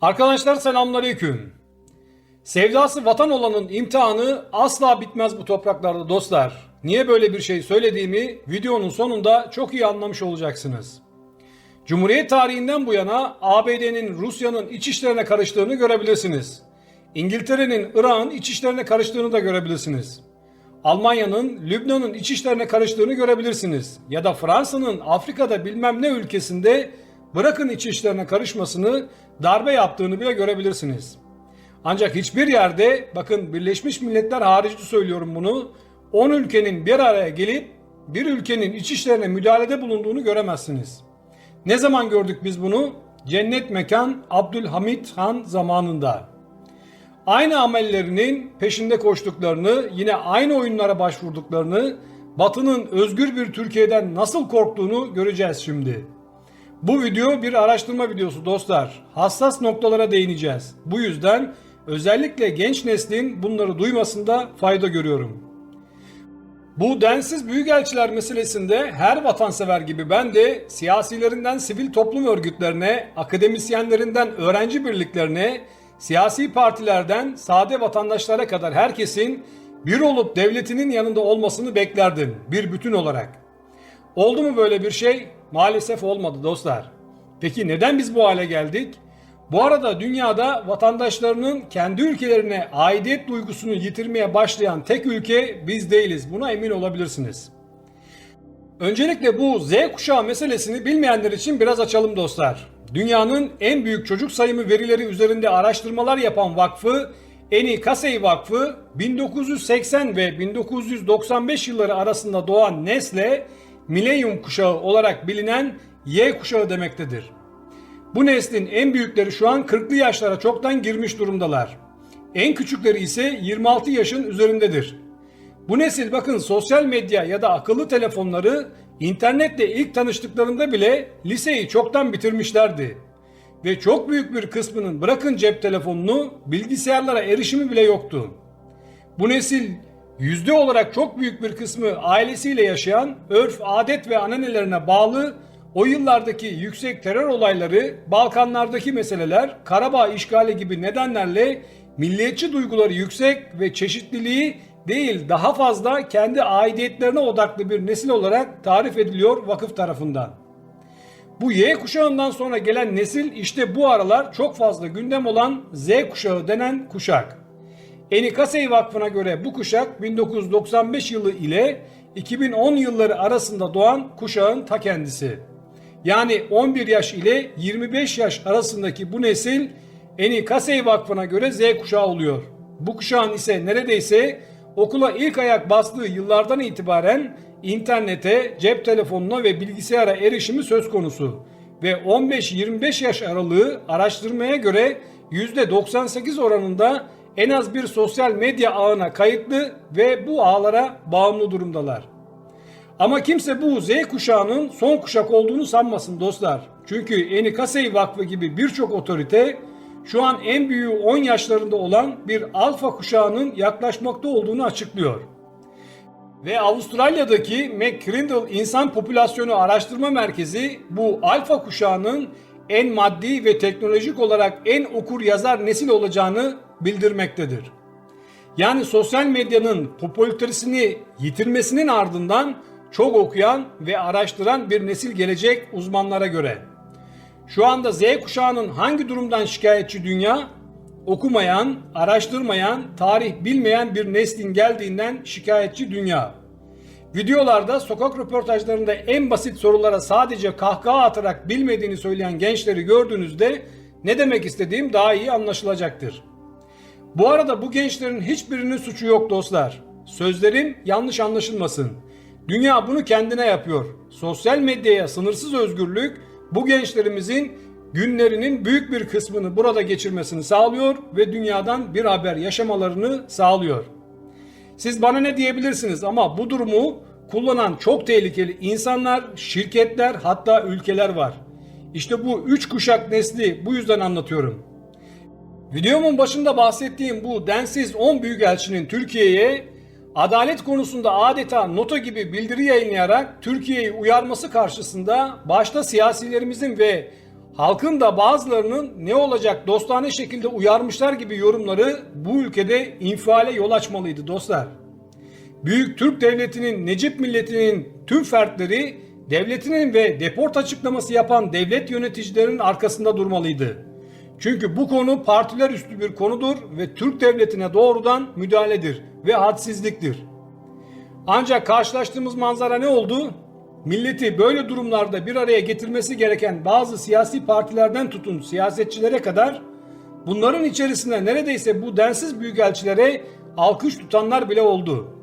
Arkadaşlar selamünaleyküm. Sevdası vatan olanın imtihanı asla bitmez bu topraklarda dostlar. Niye böyle bir şey söylediğimi videonun sonunda çok iyi anlamış olacaksınız. Cumhuriyet tarihinden bu yana ABD'nin Rusya'nın iç işlerine karıştığını görebilirsiniz. İngiltere'nin Irak'ın iç işlerine karıştığını da görebilirsiniz. Almanya'nın Lübnan'ın iç işlerine karıştığını görebilirsiniz. Ya da Fransa'nın Afrika'da bilmem ne ülkesinde bırakın iç işlerine karışmasını darbe yaptığını bile görebilirsiniz. Ancak hiçbir yerde bakın Birleşmiş Milletler harici söylüyorum bunu 10 ülkenin bir araya gelip bir ülkenin iç işlerine müdahalede bulunduğunu göremezsiniz. Ne zaman gördük biz bunu? Cennet mekan Abdülhamit Han zamanında. Aynı amellerinin peşinde koştuklarını, yine aynı oyunlara başvurduklarını, Batı'nın özgür bir Türkiye'den nasıl korktuğunu göreceğiz şimdi. Bu video bir araştırma videosu dostlar. Hassas noktalara değineceğiz. Bu yüzden özellikle genç neslin bunları duymasında fayda görüyorum. Bu densiz büyükelçiler meselesinde her vatansever gibi ben de siyasilerinden sivil toplum örgütlerine, akademisyenlerinden öğrenci birliklerine, siyasi partilerden sade vatandaşlara kadar herkesin bir olup devletinin yanında olmasını beklerdim bir bütün olarak. Oldu mu böyle bir şey? Maalesef olmadı dostlar. Peki neden biz bu hale geldik? Bu arada dünyada vatandaşlarının kendi ülkelerine aidiyet duygusunu yitirmeye başlayan tek ülke biz değiliz. Buna emin olabilirsiniz. Öncelikle bu Z kuşağı meselesini bilmeyenler için biraz açalım dostlar. Dünyanın en büyük çocuk sayımı verileri üzerinde araştırmalar yapan vakfı Eni Kasey Vakfı 1980 ve 1995 yılları arasında doğan nesle milenyum kuşağı olarak bilinen Y kuşağı demektedir. Bu neslin en büyükleri şu an 40'lı yaşlara çoktan girmiş durumdalar. En küçükleri ise 26 yaşın üzerindedir. Bu nesil bakın sosyal medya ya da akıllı telefonları internetle ilk tanıştıklarında bile liseyi çoktan bitirmişlerdi. Ve çok büyük bir kısmının bırakın cep telefonunu bilgisayarlara erişimi bile yoktu. Bu nesil yüzde olarak çok büyük bir kısmı ailesiyle yaşayan, örf, adet ve ananelerine bağlı o yıllardaki yüksek terör olayları, Balkanlardaki meseleler, Karabağ işgali gibi nedenlerle milliyetçi duyguları yüksek ve çeşitliliği değil daha fazla kendi aidiyetlerine odaklı bir nesil olarak tarif ediliyor vakıf tarafından. Bu Y kuşağından sonra gelen nesil işte bu aralar çok fazla gündem olan Z kuşağı denen kuşak. Enikasey Vakfı'na göre bu kuşak 1995 yılı ile 2010 yılları arasında doğan kuşağın ta kendisi. Yani 11 yaş ile 25 yaş arasındaki bu nesil Enikasey Vakfı'na göre Z kuşağı oluyor. Bu kuşağın ise neredeyse okula ilk ayak bastığı yıllardan itibaren internete, cep telefonuna ve bilgisayara erişimi söz konusu ve 15-25 yaş aralığı araştırmaya göre %98 oranında en az bir sosyal medya ağına kayıtlı ve bu ağlara bağımlı durumdalar. Ama kimse bu Z kuşağının son kuşak olduğunu sanmasın dostlar. Çünkü Enikasey Vakfı gibi birçok otorite şu an en büyüğü 10 yaşlarında olan bir alfa kuşağının yaklaşmakta olduğunu açıklıyor. Ve Avustralya'daki McCrindle İnsan Popülasyonu Araştırma Merkezi bu alfa kuşağının en maddi ve teknolojik olarak en okur yazar nesil olacağını bildirmektedir. Yani sosyal medyanın popülaritesini yitirmesinin ardından çok okuyan ve araştıran bir nesil gelecek uzmanlara göre. Şu anda Z kuşağının hangi durumdan şikayetçi dünya? Okumayan, araştırmayan, tarih bilmeyen bir neslin geldiğinden şikayetçi dünya. Videolarda, sokak röportajlarında en basit sorulara sadece kahkaha atarak bilmediğini söyleyen gençleri gördüğünüzde ne demek istediğim daha iyi anlaşılacaktır. Bu arada bu gençlerin hiçbirinin suçu yok dostlar. Sözlerim yanlış anlaşılmasın. Dünya bunu kendine yapıyor. Sosyal medyaya sınırsız özgürlük bu gençlerimizin günlerinin büyük bir kısmını burada geçirmesini sağlıyor ve dünyadan bir haber yaşamalarını sağlıyor. Siz bana ne diyebilirsiniz ama bu durumu kullanan çok tehlikeli insanlar, şirketler hatta ülkeler var. İşte bu üç kuşak nesli bu yüzden anlatıyorum. Videomun başında bahsettiğim bu densiz 10 büyükelçinin Türkiye'ye adalet konusunda adeta nota gibi bildiri yayınlayarak Türkiye'yi uyarması karşısında başta siyasilerimizin ve Halkın da bazılarının ne olacak dostane şekilde uyarmışlar gibi yorumları bu ülkede infiale yol açmalıydı dostlar. Büyük Türk Devleti'nin, Necip milletinin tüm fertleri devletinin ve deport açıklaması yapan devlet yöneticilerinin arkasında durmalıydı. Çünkü bu konu partiler üstü bir konudur ve Türk devletine doğrudan müdahaledir ve hadsizliktir. Ancak karşılaştığımız manzara ne oldu? Milleti böyle durumlarda bir araya getirmesi gereken bazı siyasi partilerden tutun siyasetçilere kadar bunların içerisinde neredeyse bu densiz büyükelçilere alkış tutanlar bile oldu.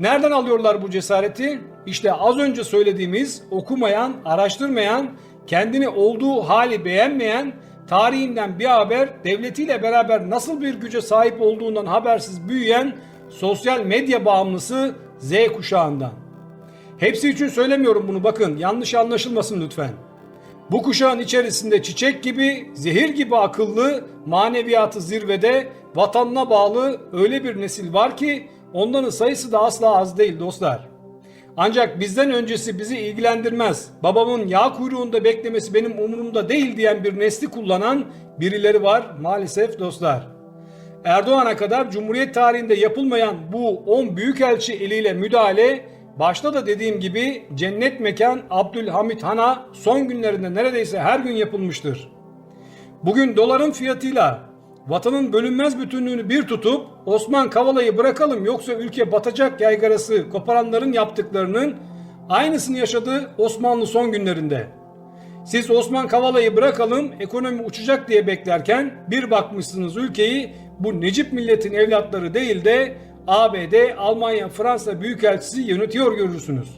Nereden alıyorlar bu cesareti? İşte az önce söylediğimiz okumayan, araştırmayan, kendini olduğu hali beğenmeyen, tarihinden bir haber, devletiyle beraber nasıl bir güce sahip olduğundan habersiz büyüyen sosyal medya bağımlısı Z kuşağından. Hepsi için söylemiyorum bunu bakın yanlış anlaşılmasın lütfen. Bu kuşağın içerisinde çiçek gibi, zehir gibi akıllı, maneviyatı zirvede, vatanına bağlı öyle bir nesil var ki onların sayısı da asla az değil dostlar. Ancak bizden öncesi bizi ilgilendirmez. Babamın yağ kuyruğunda beklemesi benim umurumda değil diyen bir nesli kullanan birileri var maalesef dostlar. Erdoğan'a kadar Cumhuriyet tarihinde yapılmayan bu 10 büyükelçi eliyle müdahale başta da dediğim gibi cennet mekan Abdülhamit Han'a son günlerinde neredeyse her gün yapılmıştır. Bugün doların fiyatıyla vatanın bölünmez bütünlüğünü bir tutup Osman Kavala'yı bırakalım yoksa ülke batacak yaygarası koparanların yaptıklarının aynısını yaşadı Osmanlı son günlerinde. Siz Osman Kavala'yı bırakalım ekonomi uçacak diye beklerken bir bakmışsınız ülkeyi bu Necip milletin evlatları değil de ABD, Almanya, Fransa büyükelçisi yönetiyor görürsünüz.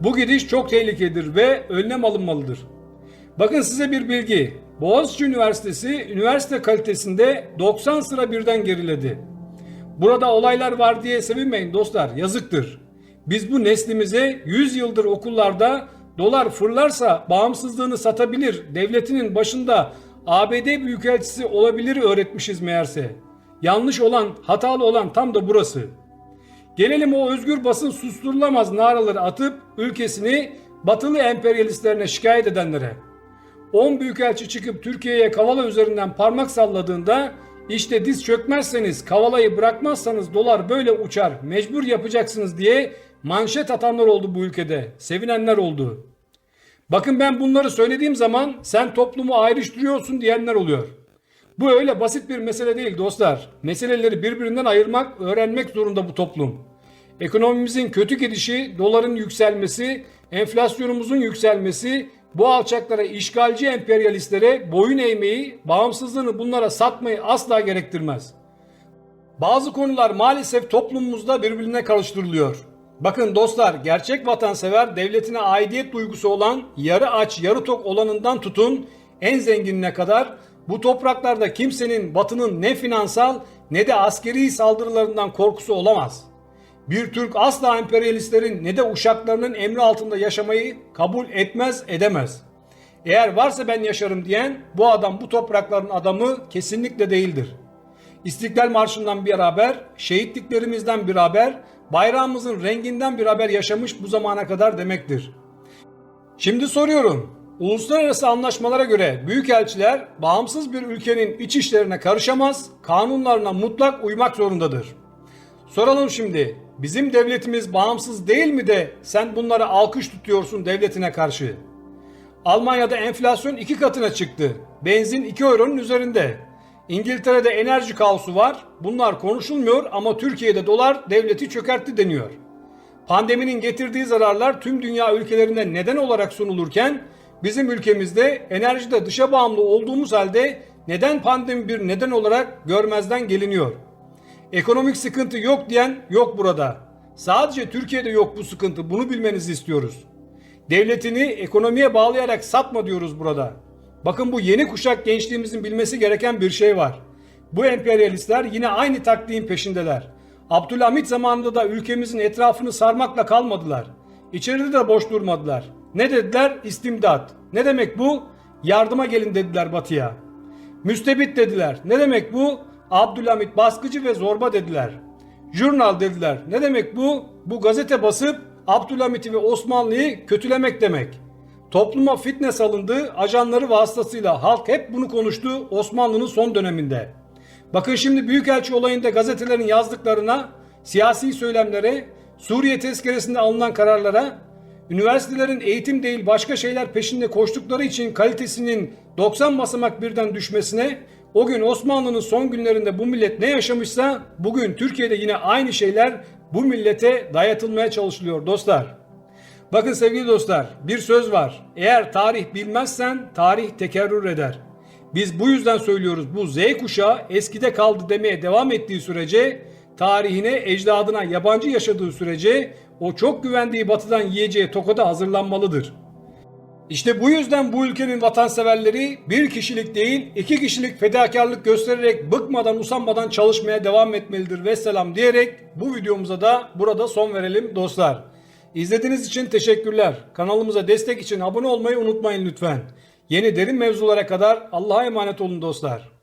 Bu gidiş çok tehlikelidir ve önlem alınmalıdır. Bakın size bir bilgi. Boğaziçi Üniversitesi üniversite kalitesinde 90 sıra birden geriledi. Burada olaylar var diye sevinmeyin dostlar yazıktır. Biz bu neslimize 100 yıldır okullarda dolar fırlarsa bağımsızlığını satabilir, devletinin başında ABD büyükelçisi olabilir öğretmişiz meğerse. Yanlış olan, hatalı olan tam da burası. Gelelim o özgür basın susturulamaz naraları atıp ülkesini batılı emperyalistlerine şikayet edenlere. 10 büyükelçi çıkıp Türkiye'ye Kavala üzerinden parmak salladığında işte diz çökmezseniz Kavala'yı bırakmazsanız dolar böyle uçar mecbur yapacaksınız diye manşet atanlar oldu bu ülkede. Sevinenler oldu. Bakın ben bunları söylediğim zaman sen toplumu ayrıştırıyorsun diyenler oluyor. Bu öyle basit bir mesele değil dostlar. Meseleleri birbirinden ayırmak, öğrenmek zorunda bu toplum. Ekonomimizin kötü gidişi, doların yükselmesi, enflasyonumuzun yükselmesi, bu alçaklara, işgalci emperyalistlere boyun eğmeyi, bağımsızlığını bunlara satmayı asla gerektirmez. Bazı konular maalesef toplumumuzda birbirine karıştırılıyor. Bakın dostlar, gerçek vatansever, devletine aidiyet duygusu olan, yarı aç, yarı tok olanından tutun, en zenginine kadar bu topraklarda kimsenin batının ne finansal ne de askeri saldırılarından korkusu olamaz. Bir Türk asla emperyalistlerin ne de uşaklarının emri altında yaşamayı kabul etmez edemez. Eğer varsa ben yaşarım diyen bu adam bu toprakların adamı kesinlikle değildir. İstiklal Marşı'ndan bir haber, şehitliklerimizden bir haber, bayrağımızın renginden bir haber yaşamış bu zamana kadar demektir. Şimdi soruyorum. Uluslararası anlaşmalara göre büyükelçiler bağımsız bir ülkenin iç işlerine karışamaz, kanunlarına mutlak uymak zorundadır. Soralım şimdi, bizim devletimiz bağımsız değil mi de sen bunlara alkış tutuyorsun devletine karşı? Almanya'da enflasyon iki katına çıktı. Benzin 2 euronun üzerinde. İngiltere'de enerji kaosu var. Bunlar konuşulmuyor ama Türkiye'de dolar devleti çökertti deniyor. Pandeminin getirdiği zararlar tüm dünya ülkelerinde neden olarak sunulurken bizim ülkemizde enerjide dışa bağımlı olduğumuz halde neden pandemi bir neden olarak görmezden geliniyor? Ekonomik sıkıntı yok diyen yok burada. Sadece Türkiye'de yok bu sıkıntı. Bunu bilmenizi istiyoruz. Devletini ekonomiye bağlayarak satma diyoruz burada. Bakın bu yeni kuşak gençliğimizin bilmesi gereken bir şey var. Bu emperyalistler yine aynı taktiğin peşindeler. Abdülhamit zamanında da ülkemizin etrafını sarmakla kalmadılar. İçeride de boş durmadılar. Ne dediler? İstimdat. Ne demek bu? Yardıma gelin dediler batıya. Müstebit dediler. Ne demek bu? Abdülhamit baskıcı ve zorba dediler. Jurnal dediler. Ne demek bu? Bu gazete basıp Abdülhamit'i ve Osmanlı'yı kötülemek demek. Topluma fitness alındı, ajanları vasıtasıyla halk hep bunu konuştu Osmanlı'nın son döneminde. Bakın şimdi Büyükelçi olayında gazetelerin yazdıklarına, siyasi söylemlere, Suriye tezkeresinde alınan kararlara, üniversitelerin eğitim değil başka şeyler peşinde koştukları için kalitesinin 90 basamak birden düşmesine, o gün Osmanlı'nın son günlerinde bu millet ne yaşamışsa bugün Türkiye'de yine aynı şeyler bu millete dayatılmaya çalışılıyor dostlar. Bakın sevgili dostlar bir söz var. Eğer tarih bilmezsen tarih tekerrür eder. Biz bu yüzden söylüyoruz bu Z kuşağı eskide kaldı demeye devam ettiği sürece tarihine, ecdadına yabancı yaşadığı sürece o çok güvendiği batıdan yiyeceği tokada hazırlanmalıdır. İşte bu yüzden bu ülkenin vatanseverleri bir kişilik değil iki kişilik fedakarlık göstererek bıkmadan usanmadan çalışmaya devam etmelidir ve selam diyerek bu videomuza da burada son verelim dostlar. İzlediğiniz için teşekkürler. Kanalımıza destek için abone olmayı unutmayın lütfen. Yeni derin mevzulara kadar Allah'a emanet olun dostlar.